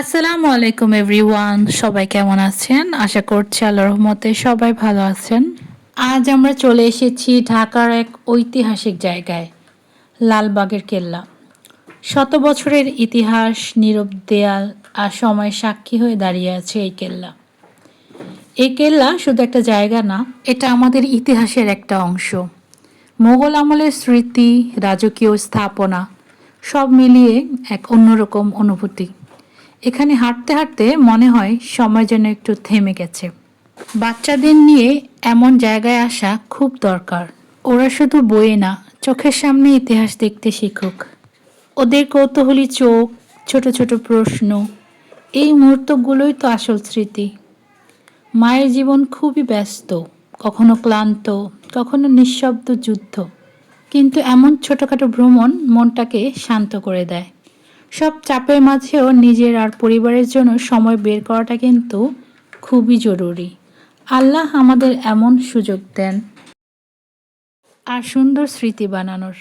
আসসালামু আলাইকুম, এভরিওয়ান। সবাই কেমন আছেন? আশা করছি আল্লাহর রহমতে সবাই ভালো আছেন। আজ আমরা চলে এসেছি ঢাকার এক ঐতিহাসিক জায়গায়, লালবাগের কেল্লা। শত বছরের ইতিহাস, নীরব দেয়াল আর সময় সাক্ষী হয়ে দাঁড়িয়ে আছে এই কেল্লা। এই কেল্লা শুধু একটা জায়গা না, এটা আমাদের ইতিহাসের একটা অংশ। মোগল আমলের স্মৃতি, রাজকীয় স্থাপনা, সব মিলিয়ে এক অন্যরকম অনুভূতি। এখানে হাঁটতে হাঁটতে মনে হয় সময় যেন একটু থেমে গেছে। বাচ্চাদের নিয়ে এমন জায়গায় আসা খুব দরকার। ওরা শুধু বইয়ে না, চোখের সামনে ইতিহাস দেখতে শিখুক। ওদের কৌতূহলী চোখ, ছোট ছোট প্রশ্ন, এই মুহূর্তগুলোই তো আসল স্মৃতি। মায়ের জীবন খুবই ব্যস্ত, কখনো ক্লান্ত, কখনো নিঃশব্দ যুদ্ধ। কিন্তু এমন ছোটোখাটো ভ্রমণ মনটাকে শান্ত করে দেয়। সব চাপের মাঝেও নিজের আর পরিবারের জন্য সময় বের করাটা কিন্তু খুবই জরুরি। আল্লাহ আমাদের এমন সুযোগ দেন। আর সুন্দর স্মৃতি বানানোর।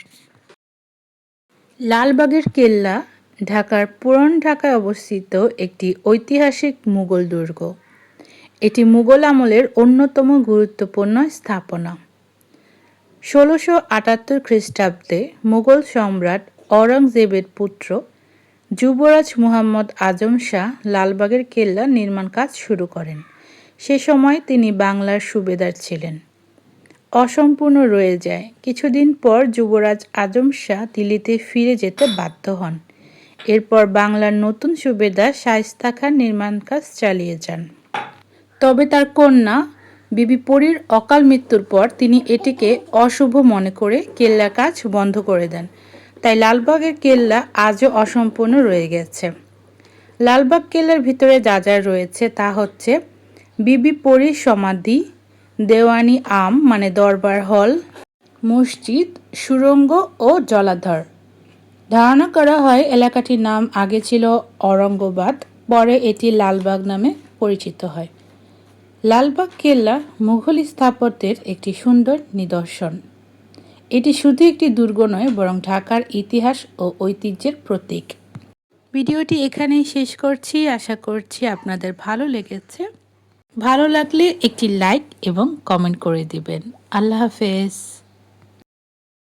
লালবাগের কেল্লা ঢাকার পুরান ঢাকায় অবস্থিত একটি ঐতিহাসিক মুঘল দুর্গ। এটি মুঘল আমলের অন্যতম গুরুত্বপূর্ণ স্থাপনা। ষোলোশো আটাত্তর খ্রিস্টাব্দে মুঘল সম্রাট অরঙ্গজেবের পুত্র যুবরাজ মুহাম্মদ আজম শাহ লালবাগের কেল্লা নির্মাণ কাজ শুরু করেন। সে সময় তিনি বাংলার সুবেদার ছিলেন। অসম্পূর্ণ রয়ে যায়। কিছুদিন পর যুবরাজ আজম শাহ দিল্লিতে ফিরে যেতে বাধ্য হন। এরপর বাংলার নতুন সুবেদার শায়েস্তা খান নির্মাণ কাজ চালিয়ে যান। তবে তার কন্যা বিবি পরীর অকাল মৃত্যুর পর তিনি এটিকে অশুভ মনে করে কেল্লা কাজ বন্ধ করে দেন। তাই লালবাগের কেল্লা আজও অসম্পূর্ণ রয়ে গেছে। লালবাগ কেল্লার ভিতরে যা যা রয়েছে তা হচ্ছে বিবি পরীর সমাধি, দেওয়ানি আম মানে দরবার হল, মসজিদ, সুরঙ্গ ও জলাধর। ধারণা করা হয় এলাকাটির নাম আগে ছিল অরঙ্গবাদ পরে এটি লালবাগ নামে পরিচিত হয়। লালবাগ কেল্লা মুঘল স্থাপত্যের একটি সুন্দর নিদর্শন। এটি শুধু একটি দুর্গ নয়, বরং ঢাকার ইতিহাস ও ঐতিহ্যের প্রতীক। ভিডিওটি এখানেই শেষ করছি। আশা করছি আপনাদের ভালো লেগেছে। ভালো লাগলে একটি লাইক এবং কমেন্ট করে দিবেন। আল্লাহ হাফেজ।